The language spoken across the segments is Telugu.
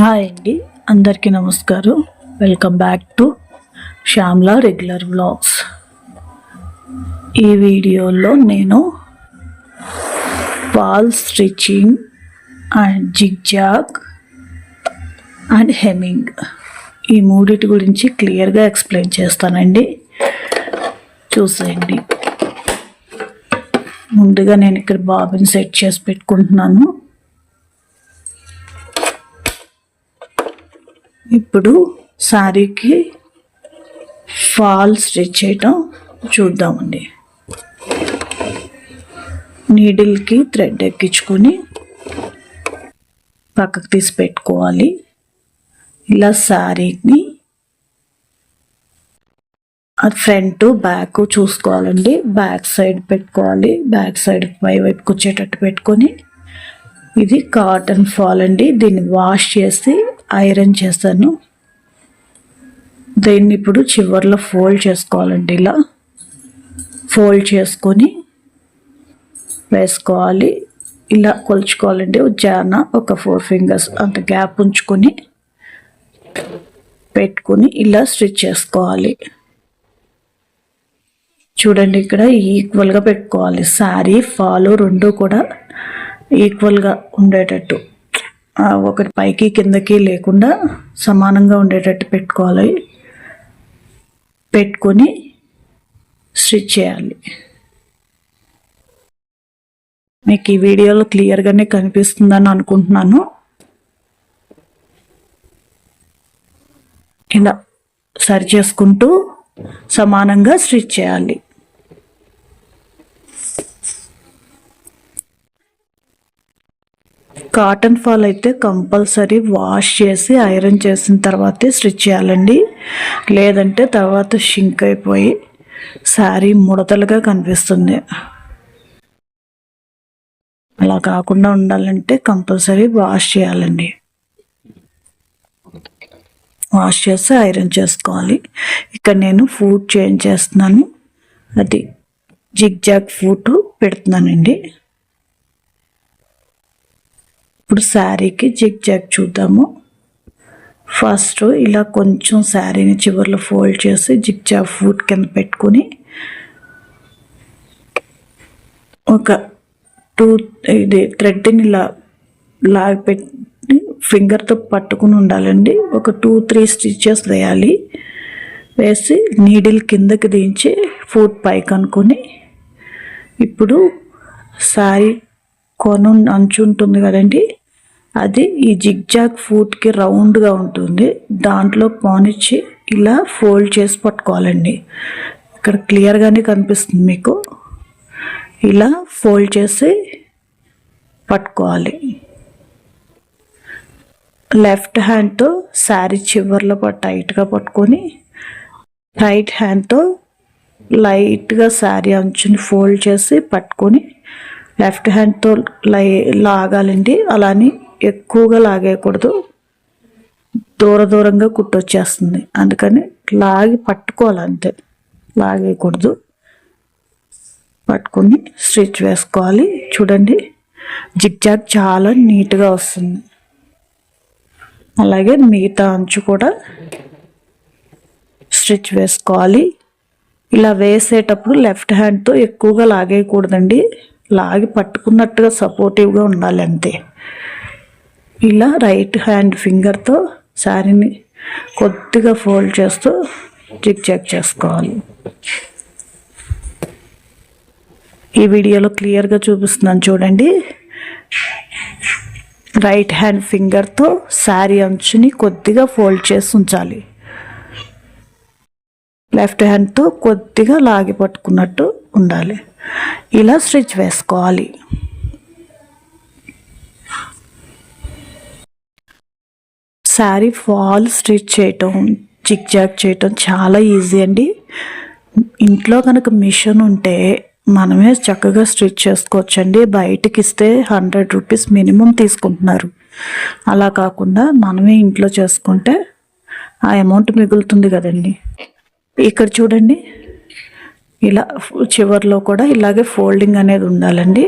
హాయ్ అండి. అందరికీ నమస్కారం. Welcome back to Shyamala regular vlogs. ఈ వీడియోలో నేను fall stitching and zigzag and hemming ఈ మూడిటి గురించి క్లియర్గా ఎక్స్ప్లెయిన్ చేస్తానండి. చూసేయండి. ముందుగా నేను ఇక్కడ బాబుని సెట్ చేసి పెట్టుకుంటున్నాను. ఇప్పుడు శారీకి ఫాల్ స్టిచ్ చేయటం చూద్దామండి. నీడిల్కి థ్రెడ్ ఎక్కించుకొని పక్కకు తీసి పెట్టుకోవాలి. ఇలా శారీని ఫ్రంట్ బ్యాక్ చూసుకోవాలండి. బ్యాక్ సైడ్ పెట్టుకోవాలి. బ్యాక్ సైడ్ పై వైపుకి వచ్చేటట్టు పెట్టుకొని ఇది కాటన్ ఫాల్ అండి. దీన్ని వాష్ చేసి ఐరన్ చేశాను. దీన్ని ఇప్పుడు చివర్లో ఫోల్డ్ చేసుకోవాలండి ఇలా. ఫోల్డ్ చేసుకొని వేసుకోవాలి. ఇలా కొలుచుకోవాలండి. జాన ఒక ఫోర్ ఫింగర్స్ అంత గ్యాప్ ఉంచుకొని పెట్టుకొని ఇలా స్టిచ్ చేసుకోవాలి. చూడండి ఇక్కడ ఈక్వల్గా పెట్టుకోవాలి. శారీ ఫాలు రెండు కూడా ఈక్వల్గా ఉండేటట్టు. ఒకటి పైకి కిందకి లేకుండా సమానంగా ఉండేటట్టు పెట్టుకోవాలి. పెట్టుకొని స్టిచ్ చేయాలి. మీకు ఈ వీడియోలో క్లియర్గానే కనిపిస్తుందని అనుకుంటున్నాను. ఇలా సరి చేసుకుంటూ సమానంగా స్టిచ్ చేయాలి. కాటన్ ఫాల్ అయితే కంపల్సరీ వాష్ చేసి ఐరన్ చేసిన తర్వాతే స్టిచ్ చేయాలండి. లేదంటే తర్వాత షింక్ అయిపోయి శారీ ముడతలుగా కనిపిస్తుంది. అలా కాకుండా ఉండాలంటే కంపల్సరీ వాష్ చేయాలండి. వాష్ చేసి ఐరన్ చేసుకోవాలి. ఇక్కడ నేను ఫుడ్ చేంజ్ చేస్తున్నాను. అది జిగ్ జాగ్ ఫుడ్ పెడుతున్నానండి. ఇప్పుడు శారీకి జిగ్ జాగ్ చూద్దాము. ఫస్ట్ ఇలా కొంచెం శారీని చివర్లో ఫోల్డ్ చేసి జిగ్ జాగ్ ఫుట్ కింద పెట్టుకొని ఒక టూ ఇది థ్రెడ్ని లా లాగి పెట్టి ఫింగర్తో పట్టుకుని ఉండాలండి. ఒక టూ త్రీ స్టిచెస్ వేయాలి. వేసి నీడిల్ కిందకి దించి ఫుట్ పైకి అనుకొని ఇప్పుడు శారీ కొను అంచు ఉంటుంది కదండి. అది ఈ జిగ్జాగ్ ఫూట్కి రౌండ్గా ఉంటుంది. దాంట్లో పానిచ్చి ఇలా ఫోల్డ్ చేసి పట్టుకోవాలండి. ఇక్కడ క్లియర్గానే కనిపిస్తుంది మీకు. ఇలా ఫోల్డ్ చేసి పట్టుకోవాలి. లెఫ్ట్ హ్యాండ్తో శారీ చివర్లో టైట్గా పట్టుకొని రైట్ హ్యాండ్తో లైట్గా శారీ అంచుని ఫోల్డ్ చేసి పట్టుకొని లెఫ్ట్ హ్యాండ్తో లై లాగాలండి. అలానే ఎక్కువగా లాగేయకూడదు. దూర దూరంగా కుట్టొచ్చేస్తుంది. అందుకని లాగి పట్టుకోవాలి అంతే లాగేయకూడదు. పట్టుకుని స్టిచ్ వేసుకోవాలి. చూడండి జిగ్జాగ్ చాలా నీట్గా వస్తుంది. అలాగే మిగతా అంచు కూడా స్టిచ్ వేసుకోవాలి. ఇలా వేసేటప్పుడు లెఫ్ట్ హ్యాండ్తో ఎక్కువగా లాగేయకూడదండి. లాగి పట్టుకున్నట్టుగా సపోర్టివ్గా ఉండాలి అంతే ఇలా రైట్ హ్యాండ్ ఫింగర్తో శారీని కొద్దిగా ఫోల్డ్ చేస్తూ జిగ్ చెక్ చేసుకోవాలి. ఈ వీడియోలో క్లియర్గా చూపిస్తున్నాను చూడండి. రైట్ హ్యాండ్ ఫింగర్తో శారీ అంచుని కొద్దిగా ఫోల్డ్ చేసి ఉంచాలి. లెఫ్ట్ హ్యాండ్తో కొద్దిగా లాగి పట్టుకున్నట్టు ఉండాలి. ఇలా స్టిచ్ వేసుకోవాలి. శారీ ఫాల్ స్టిచ్ చేయటం జిగ్ జాగ్ చేయటం చాలా ఈజీ అండి. ఇంట్లో కనుక మిషన్ ఉంటే మనమే చక్కగా స్టిచ్ చేసుకోవచ్చండి. బయటకి ఇస్తే హండ్రెడ్ రూపీస్ మినిమం తీసుకుంటున్నారు. అలా కాకుండా మనమే ఇంట్లో చేసుకుంటే ఆ అమౌంట్ మిగులుతుంది కదండి. ఇక్కడ చూడండి. ఇలా చివర్లో కూడా ఇలాగే ఫోల్డింగ్ అనేది ఉండాలండి.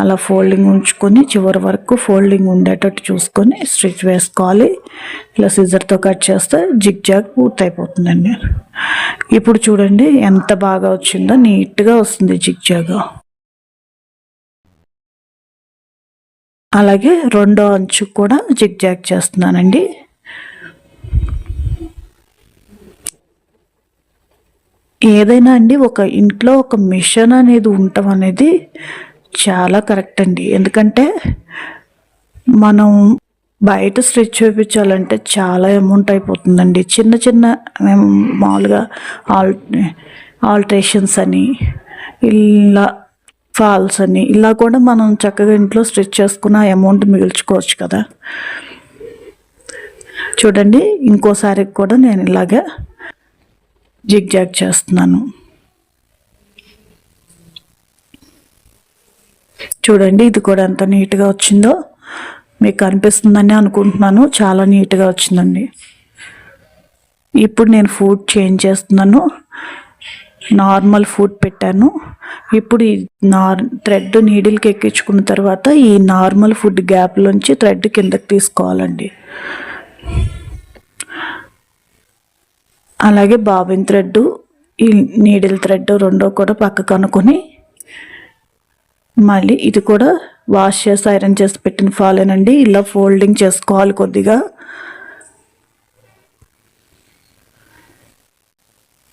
అలా ఫోల్డింగ్ ఉంచుకొని చివరి వరకు ఫోల్డింగ్ ఉండేటట్టు చూసుకొని స్టిచ్ వేసుకోవాలి. ఇలా సిజర్తో కట్ చేస్తే జిగ్ జాగ్ పూర్తయిపోతుందండి. ఇప్పుడు చూడండి ఎంత బాగా వచ్చిందో నీట్గా వస్తుంది జిగ్ జాగ్. అలాగే రెండో అంచు కూడా జిగ్ జాగ్ చేస్తున్నానండి. ఏదైనా అండి ఒక ఇంట్లో ఒక మిషన్ అనేది ఉండటం అనేది చాలా కరెక్ట్ అండి. ఎందుకంటే మనం బయట స్టిచ్ చేయించాలంటే చాలా అమౌంట్ అయిపోతుందండి. చిన్న చిన్న మేము మామూలుగా ఆల్ ఆల్ట్రేషన్స్ అని ఇలా ఫాల్స్ అని ఇలా కూడా మనం చక్కగా ఇంట్లో స్టిచ్ చేసుకున్న అమౌంట్ మిగిల్చుకోవచ్చు కదా. చూడండి ఇంకోసారి కూడా నేను ఇలాగే జిగ్ జాగ్ చేస్తున్నాను. చూడండి ఇది కూడా ఎంత నీట్గా వచ్చిందో. మీకు అనిపిస్తుందని అనుకుంటున్నాను. చాలా నీట్గా వచ్చిందండి. ఇప్పుడు నేను ఫుడ్ చేంజ్ చేస్తున్నాను. నార్మల్ ఫుడ్ పెట్టాను. ఇప్పుడు ఈ నార్ థ్రెడ్ నీడిల్కి ఎక్కించుకున్న తర్వాత ఈ నార్మల్ ఫుడ్ గ్యాప్లోంచి థ్రెడ్ కిందకి తీసుకోవాలండి. అలాగే బాబిన్ థ్రెడ్ ఈ నీడిల్ థ్రెడ్ రెండో కూడా పక్కకు అనుకొని మళ్ళీ ఇది కూడా వాష్ చేసి ఐరన్ చేసి పెట్టిన ఫాలేనండి. ఇలా ఫోల్డింగ్ చేసుకోవాలి కొద్దిగా.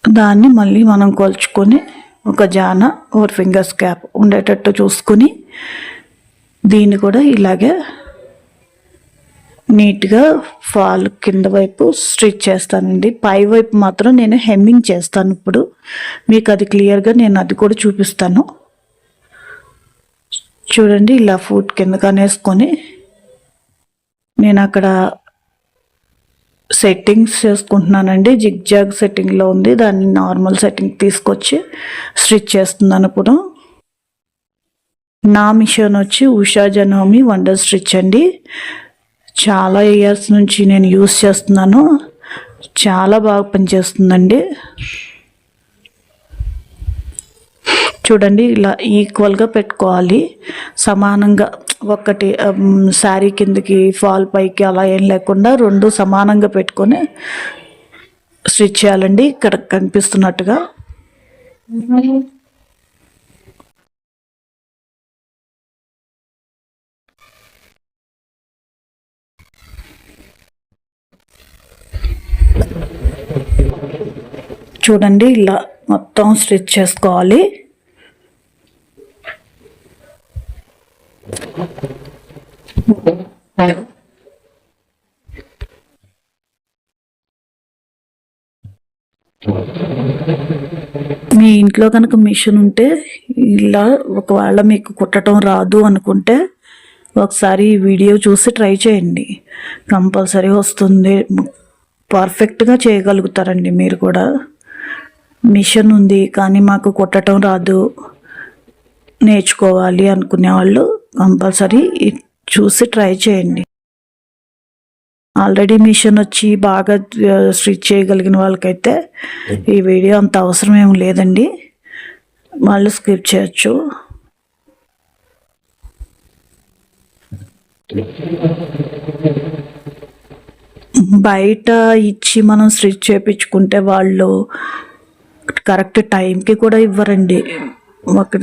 దాన్ని మళ్ళీ మనం కొలుచుకొని ఒక జాన ఓర్ ఫింగర్స్ క్యాప్ ఉండేటట్టు చూసుకొని దీన్ని కూడా ఇలాగే నీట్గా ఫాల్ కింద వైపు స్టిచ్ చేస్తానండి. పై వైపు మాత్రం నేను హెమ్మింగ్ చేస్తాను ఇప్పుడు. మీకు అది క్లియర్గా నేను అది కూడా చూపిస్తాను. చూడండి ఇలా ఫుడ్ కింద కనేసుకొని నేను అక్కడ సెట్టింగ్స్ చేసుకుంటున్నానండి. జిగ్ జాగ్ సెట్టింగ్లో ఉంది. దాన్ని నార్మల్ సెట్టింగ్ తీసుకొచ్చి స్టిచ్ చేస్తున్నాను ఇప్పుడు. నా మిషన్ వచ్చి ఉషా జనోమి వండర్ స్టిచ్ అండి. చాలా ఇయర్స్ నుంచి నేను యూస్ చేస్తున్నాను. చాలా బాగా పనిచేస్తుందండి. చూడండి ఇలా ఈక్వల్గా పెట్టుకోవాలి. సమానంగా ఒకటి శారీ కిందకి ఫాల్ పైకి అలా ఏం లేకుండా రెండు సమానంగా పెట్టుకొని స్టిచ్ చేయాలండి. ఇక్కడ కనిపిస్తున్నట్టుగా. చూడండి ఇలా మొత్తం స్టిచ్ చేసుకోవాలి. మీ ఇంట్లో కనుక మిషన్ ఉంటే ఇలా ఒకవేళ మీకు కుట్టడం రాదు అనుకుంటే ఒకసారి ఈ వీడియో చూసి ట్రై చేయండి. కంపల్సరీ వస్తుంది. పర్ఫెక్ట్గా చేయగలుగుతారండి మీరు కూడా. మిషన్ ఉంది కానీ మాకు కుట్టడం రాదు. నేర్చుకోవాలి అనుకునే వాళ్ళు కంపల్సరీ చూసి ట్రై చేయండి. ఆల్రెడీ మిషన్ వచ్చి బాగా స్టిచ్ చేయగలిగిన వాళ్ళకైతే ఈ వీడియో అంత అవసరం ఏం లేదండి. వాళ్ళు స్కిప్ చేయొచ్చు. బయట ఇచ్చి మనం స్టిచ్ చేయించుకుంటే వాళ్ళు కరెక్ట్ టైంకి కూడా ఇవ్వరండి. ఒక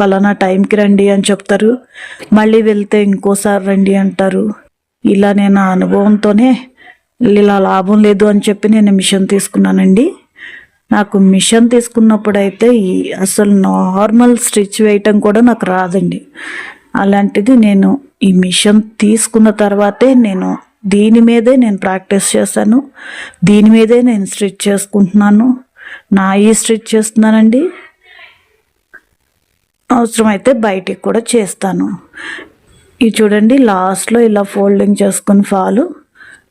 పలానా టైంకి రండి అని చెప్తారు. మళ్ళీ వెళ్తే ఇంకోసారి రండి అంటారు. ఇలా నేను ఆ అనుభవంతోనే ఇలా లాభం లేదు అని చెప్పి నేను మిషన్ తీసుకున్నానండి. నాకు మిషన్ తీసుకున్నప్పుడు అయితే ఈ అసలు నార్మల్ స్టిచ్ వేయటం కూడా నాకు రాదండి. అలాంటిది నేను ఈ మిషన్ తీసుకున్న తర్వాతే నేను దీని మీదే నేను ప్రాక్టీస్ చేశాను. దీని మీదే నేను స్టిచ్ చేసుకుంటున్నాను. నా ఈ స్టిచ్ చేస్తున్నానండి. అవసరమైతే బయటికి కూడా చేస్తాను. ఇది చూడండి లాస్ట్లో ఇలా ఫోల్డింగ్ చేసుకుని ఫాలు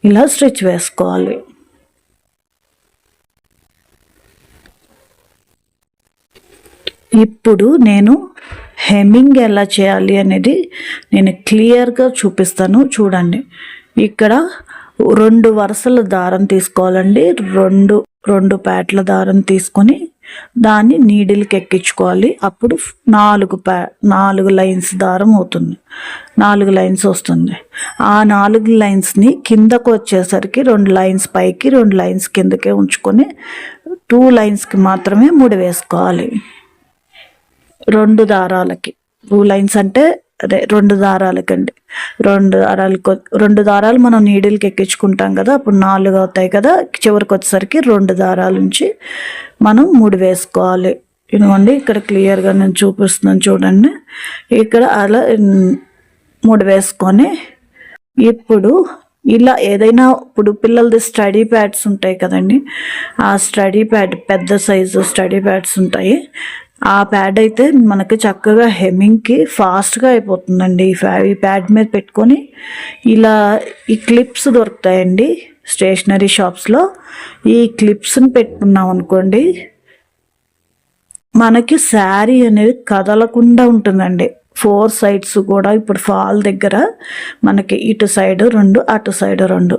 ఇలా స్టిచ్ వేసుకోవాలి. ఇప్పుడు నేను హెమ్మింగ్ ఎలా చేయాలి అనేది నేను క్లియర్గా చూపిస్తాను. చూడండి ఇక్కడ రెండు వరుసల దారం తీసుకోవాలండి. రెండు రెండు ప్యాట్ల దారం తీసుకొని దాన్ని నీడిల్కి ఎక్కించుకోవాలి. అప్పుడు నాలుగు ప్యా నాలుగు లైన్స్ దారం అవుతుంది. నాలుగు లైన్స్ వస్తుంది. ఆ నాలుగు లైన్స్ని కిందకు వచ్చేసరికి రెండు లైన్స్ పైకి రెండు లైన్స్ కిందకే ఉంచుకొని టూ లైన్స్కి మాత్రమే ముడి వేసుకోవాలి. రెండు దారాలకి. టూ లైన్స్ అంటే అదే రెండు దారాలకండి. రెండు దారాలకు రెండు దారాలు మనం నీడిల్కి ఎక్కించుకుంటాం కదా అప్పుడు నాలుగు అవుతాయి కదా చివరికి వచ్చేసరికి రెండు దారాల నుంచి మనం మూడు వేసుకోవాలి. ఇదిగోండి ఇక్కడ క్లియర్గా నేను చూపిస్తున్నాను చూడండి. ఇక్కడ అలా మూడు వేసుకొని ఇప్పుడు ఇలా ఏదైనా ఇప్పుడు పిల్లలది స్టడీ ప్యాడ్స్ ఉంటాయి కదండి ఆ స్టడీ ప్యాడ్ పెద్ద సైజు స్టడీ ప్యాడ్స్ ఉంటాయి. ఆ ప్యాడ్ అయితే మనకి చక్కగా హెమ్మింగ్కి ఫాస్ట్గా అయిపోతుందండి. ఈ ప్యాడ్ మీద పెట్టుకొని ఇలా ఈ క్లిప్స్ దొరుకుతాయండి స్టేషనరీ షాప్స్లో. ఈ క్లిప్స్ని పెట్టుకున్నాం అనుకోండి మనకి శారీ అనేది కదలకుండా ఉంటుందండి. ఫోర్ సైడ్స్ కూడా ఇప్పుడు ఫాల్ దగ్గర మనకి ఇటు సైడ్ రెండు అటు సైడ్ రెండు.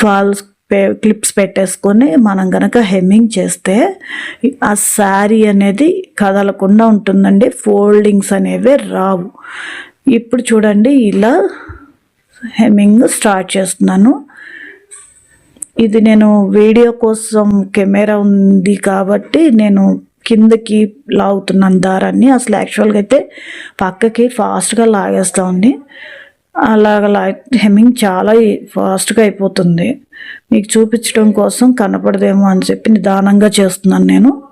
ఫాల్స్ క్లిప్స్ పెట్టేసుకొని మనం గనక హెమ్మింగ్ చేస్తే ఆ శారీ అనేది కదలకుండా ఉంటుందండి. ఫోల్డింగ్స్ అనేవి రావు. ఇప్పుడు చూడండి ఇలా హెమ్మింగ్ స్టార్ట్ చేస్తున్నాను. ఇది నేను వీడియో కోసం కెమెరా ఉంది కాబట్టి నేను కిందకి లాగుతున్నాను దారాన్ని. అసలు యాక్చువల్గా అయితే పక్కకి ఫాస్ట్గా లాగేస్తా ఉంది. అలాగ లా హెమ్మింగ్ చాలా ఫాస్ట్గా అయిపోతుంది. మీకు చూపించడం కోసం కనపడదేమో అని చెప్పి నిదానంగా చేస్తున్నాను నేను.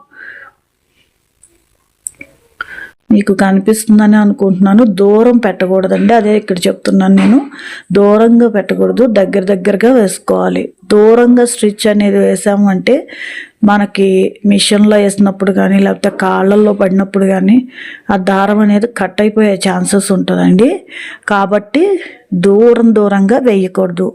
మీకు కనిపిస్తుందని అనుకుంటున్నాను. దూరం పెట్టకూడదండి. అదే ఇక్కడ చెప్తున్నాను నేను. దూరంగా పెట్టకూడదు. దగ్గర దగ్గరగా వేసుకోవాలి. దూరంగా స్టిచ్ అనేది వేసామంటే మనకి మిషన్లో వేసినప్పుడు కానీ లేకపోతే కాళ్ళల్లో పడినప్పుడు కానీ ఆ దారం అనేది కట్ అయిపోయే ఛాన్సెస్ ఉంటుందండి. కాబట్టి దూరం దూరంగా వేయకూడదు.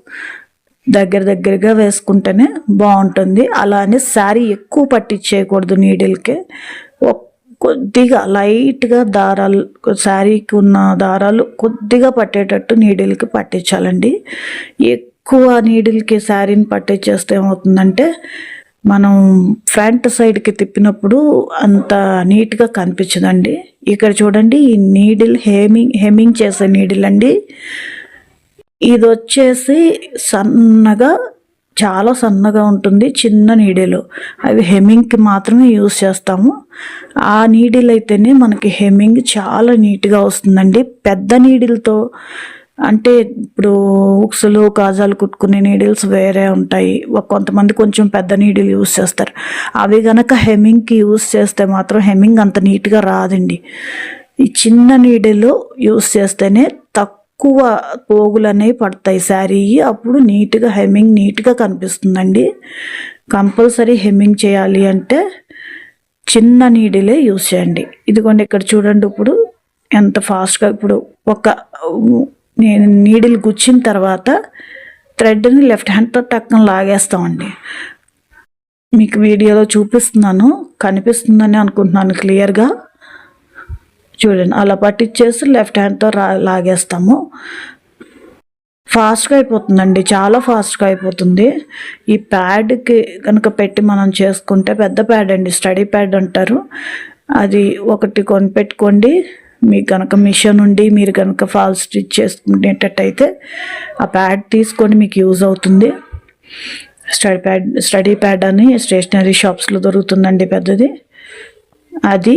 దగ్గర దగ్గరగా వేసుకుంటేనే బాగుంటుంది. అలానే శారీ ఎక్కువ పట్టించేయకూడదు నీడిల్కి. కొద్దిగా లైట్గా దారాలు శారీకి ఉన్న దారాలు కొద్దిగా పట్టేటట్టు నీడిల్కి పట్టించాలండి. ఎక్కువ నీడిల్కి శారీని పట్టించేస్తే ఏమవుతుందంటే మనం ఫ్రంట్ సైడ్కి తిప్పినప్పుడు అంత నీట్గా కనిపించదండి. ఇక్కడ చూడండి ఈ నీడిల్ హేమింగ్ హెమింగ్ చేసే నీడిల్ అండి ఇది వచ్చేసి సన్నగా చాలా సన్నగా ఉంటుంది చిన్న నీడిలు. అవి హెమ్మింగ్కి మాత్రమే యూస్ చేస్తాము. ఆ నీడిల్ అయితేనే మనకి హెమ్మింగ్ చాలా నీట్గా వస్తుందండి. పెద్ద నీడిల్తో అంటే ఇప్పుడు ఉక్సులు కాజాలు కుట్టుకునే నీడిల్స్ వేరే ఉంటాయి. కొంతమంది కొంచెం పెద్ద నీడిల్ యూస్ చేస్తారు. అవి గనక హెమ్మింగ్కి యూస్ చేస్తే మాత్రం హెమ్మింగ్ అంత నీట్గా రాదండి. ఈ చిన్న నీడిల్ యూస్ చేస్తేనే తక్కువ ఎక్కువ పోగులు అనేవి పడతాయి. శారీ అప్పుడు నీట్గా హెమ్మింగ్ నీట్గా కనిపిస్తుందండి. కంపల్సరీ హెమ్మింగ్ చేయాలి అంటే చిన్న నీడిలే యూస్ చేయండి. ఇదిగోండి ఇక్కడ చూడండి ఇప్పుడు ఎంత ఫాస్ట్గా ఇప్పుడు ఒక నేను నీడిల్ గుచ్చిన తర్వాత థ్రెడ్ని లెఫ్ట్ హ్యాండ్తో టక్కన లాగేస్తామండి. మీకు వీడియోలో చూపిస్తున్నాను. కనిపిస్తుందని అనుకుంటున్నాను క్లియర్గా. చూడండి అలా పట్టించేసి లెఫ్ట్ హ్యాండ్తో రా లాగేస్తాము. ఫాస్ట్గా అయిపోతుందండి చాలా ఫాస్ట్గా అయిపోతుంది. ఈ ప్యాడ్కి కనుక పెట్టి మనం చేసుకుంటే పెద్ద ప్యాడ్ అండి స్టడీ ప్యాడ్ అంటారు. అది ఒకటి కొనిపెట్టుకోండి మీకు కనుక మిషన్ ఉండి మీరు కనుక ఫాల్ స్టిచ్ చేసుకునేటట్టయితే ఆ ప్యాడ్ తీసుకొని మీకు యూజ్ అవుతుంది. స్టడీ ప్యాడ్ స్టడీ ప్యాడ్ అని స్టేషనరీ షాప్స్లో దొరుకుతుందండి పెద్దది. అది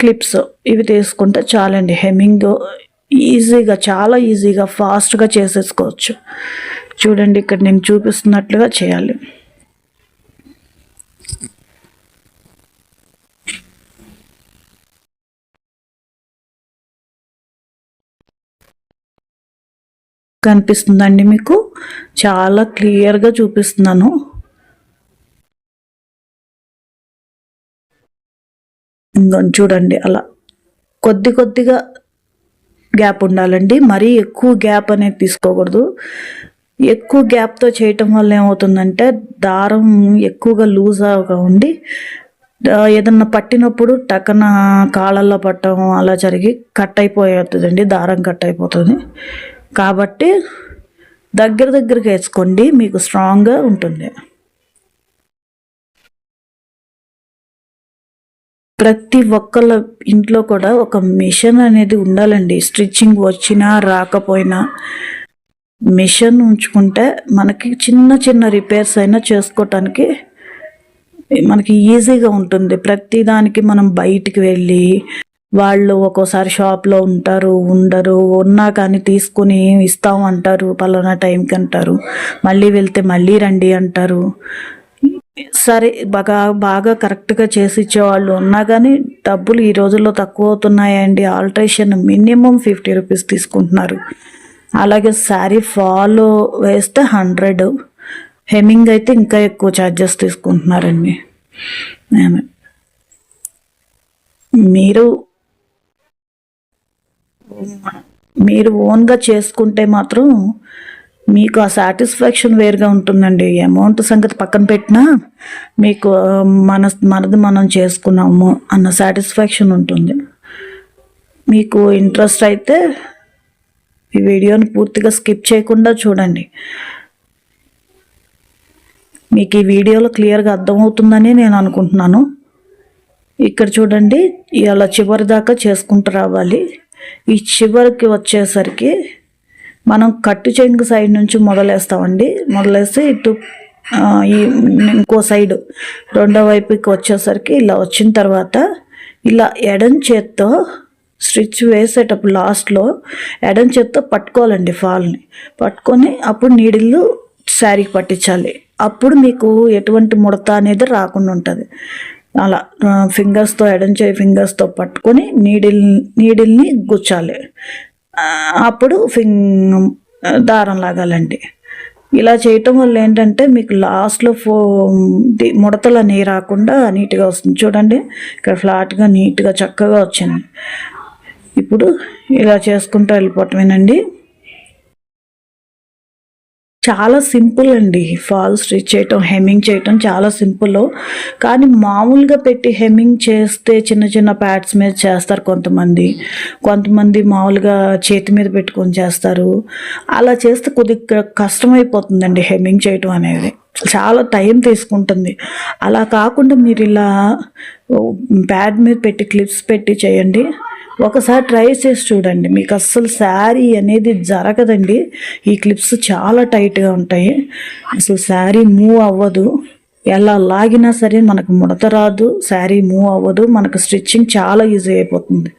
క్లిప్స్ ఇవి తీసుకుంటే చాలండి. హెమ్మింగ్ ఈజీగా చాలా ఈజీగా ఫాస్ట్గా చేసేసుకోవచ్చు. చూడండి ఇక్కడ నేను చూపిస్తున్నట్లుగా చేయాలి. కనిపిస్తుందండి మీకు? చాలా క్లియర్గా చూపిస్తున్నాను. చూడండి అలా. కొద్ది కొద్దిగా గ్యాప్ ఉండాలండి. మరీ ఎక్కువ గ్యాప్ అనేది తీసుకోకూడదు. ఎక్కువ గ్యాప్తో చేయటం వల్ల ఏమవుతుందంటే దారం ఎక్కువగా లూజ్గా ఉండి ఏదన్నా పట్టినప్పుడు టక్కన కాళ్ళల్లో పట్టడం అలా జరిగి కట్ అయిపోతుందండి దారం కట్ అయిపోతుంది. కాబట్టి దగ్గర దగ్గరికి వేసుకోండి. మీకు స్ట్రాంగ్గా ఉంటుంది. ప్రతి ఒక్కళ్ళ ఇంట్లో కూడా ఒక మిషన్ అనేది ఉండాలండి. స్టిచ్చింగ్ వచ్చినా రాకపోయినా. మిషన్ ఉంచుకుంటే మనకి చిన్న చిన్న రిపేర్స్ అయినా చేసుకోవటానికి మనకి ఈజీగా ఉంటుంది. ప్రతి దానికి మనం బయటికి వెళ్ళి వాళ్ళు ఒక్కోసారి షాప్లో ఉంటారు ఉండరు ఉన్నా కానీ తీసుకుని ఇస్తాం అంటారు పలానా టైంకి అంటారు. మళ్ళీ వెళ్తే మళ్ళీ రండి అంటారు. సరే బాగా బాగా కరెక్ట్గా చేసి ఇచ్చేవాళ్ళు ఉన్నా కానీ డబ్బులు ఈ రోజుల్లో తక్కువ అవుతున్నాయండి ఆల్ట్రేషన్ మినిమం ఫిఫ్టీ రూపీస్ తీసుకుంటున్నారు. అలాగే శారీ ఫాల్ వేస్తే హండ్రెడ్ హెమింగ్ అయితే ఇంకా ఎక్కువ ఛార్జెస్ తీసుకుంటున్నారండి. నేను మీరు మీరు ఓన్గా చేసుకుంటే మాత్రం మీకు ఆ సాటిస్ఫాక్షన్ వేరుగా ఉంటుందండి. అమౌంట్ సంగతి పక్కన పెట్టినా మీకు మన మనది మనం చేసుకున్నాము అన్న సాటిస్ఫాక్షన్ ఉంటుంది. మీకు ఇంట్రెస్ట్ అయితే ఈ వీడియోని పూర్తిగా స్కిప్ చేయకుండా చూడండి. మీకు ఈ వీడియోలో క్లియర్గా అర్థమవుతుందని నేను అనుకుంటున్నాను. ఇక్కడ చూడండి ఇలా చివరి దాకా చేసుకుంటూ రావాలి. ఈ చివరికి వచ్చేసరికి మనం కట్టు చెంగు సైడ్ నుంచి మొదలేస్తామండి. మొదలేసి ఇటు ఈ ఇంకో సైడ్ రెండో వైపుకి వచ్చేసరికి ఇలా వచ్చిన తర్వాత ఇలా ఎడం చేత్తో స్టిచ్ వేసేటప్పుడు లాస్ట్లో ఎడం చేత్తో పట్టుకోవాలండి ఫాల్ని. పట్టుకొని అప్పుడు నీడిల్లు శారీకి పట్టించాలి. అప్పుడు మీకు ఎటువంటి ముడత అనేది రాకుండా ఉంటుంది. అలా ఫింగర్స్తో ఎడం చేయి ఫింగర్స్తో పట్టుకొని నీడిల్ నీడిల్ని గుచ్చాలి. అప్పుడు ఫింగ్ దారం లాగాలండి. ఇలా చేయటం వల్ల ఏంటంటే మీకు లాస్ట్లో ఫో ది- ముడతలు అనేవి రాకుండా నీట్గా వస్తుంది. చూడండి ఇక్కడ ఫ్లాట్గా నీట్గా చక్కగా వచ్చింది ఇప్పుడు ఇలా చేసుకుంటూ వెళ్ళిపోవటమేనండి. చాలా సింపుల్ అండి. ఫాల్స్ స్టిచ్ చేయటం హెమ్మింగ్ చేయటం చాలా సింపుల్. కానీ మామూలుగా పెట్టి హెమ్మింగ్ చేస్తే చిన్న చిన్న ప్యాడ్స్ మీద చేస్తారు కొంతమంది. కొంతమంది మామూలుగా చేతి మీద పెట్టుకొని చేస్తారు. అలా చేస్తే కొద్దిగా కష్టమైపోతుందండి హెమ్మింగ్ చేయటం అనేది. చాలా టైం తీసుకుంటుంది. అలా కాకుండా మీరు ఇలా ప్యాడ్ మీద పెట్టి క్లిప్స్ పెట్టి చేయండి. ఒకసారి ట్రై చేసి చూడండి. మీకు అస్సలు శారీ అనేది జరగదండి. ఈ క్లిప్స్ చాలా టైట్గా ఉంటాయి. అసలు శారీ మూవ్ అవ్వదు. ఎలా లాగినా సరే మనకు ముడత రాదు. శారీ మూవ్ అవ్వదు. మనకు స్టిచ్చింగ్ చాలా ఈజీ అయిపోతుంది.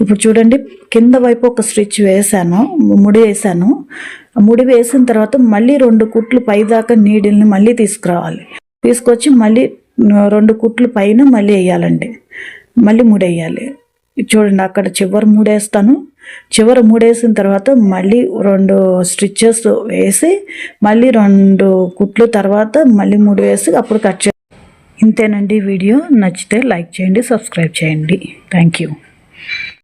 ఇప్పుడు చూడండి. కింద వైపు ఒక స్టిచ్ వేసాను. ముడి వేసాను. ముడి వేసిన తర్వాత మళ్ళీ రెండు కుట్లు పైదాకా నీడిల్ని మళ్ళీ తీసుకురావాలి. తీసుకొచ్చి మళ్ళీ రెండు కుట్లు పైన మళ్ళీ వేయాలండి. మళ్ళీ ముడేయాలి చూడండి అక్కడ చివరి మూడేస్తాను. చివరి మూడేసిన తర్వాత మళ్ళీ రెండు స్టిచ్చెస్ వేసి మళ్ళీ రెండు కుట్లు తర్వాత మళ్ళీ మూడు వేసి అప్పుడు కట్ చే ఇంతేనండి వీడియో. నచ్చితే లైక్ చేయండి సబ్స్క్రైబ్ చేయండి. Thank you.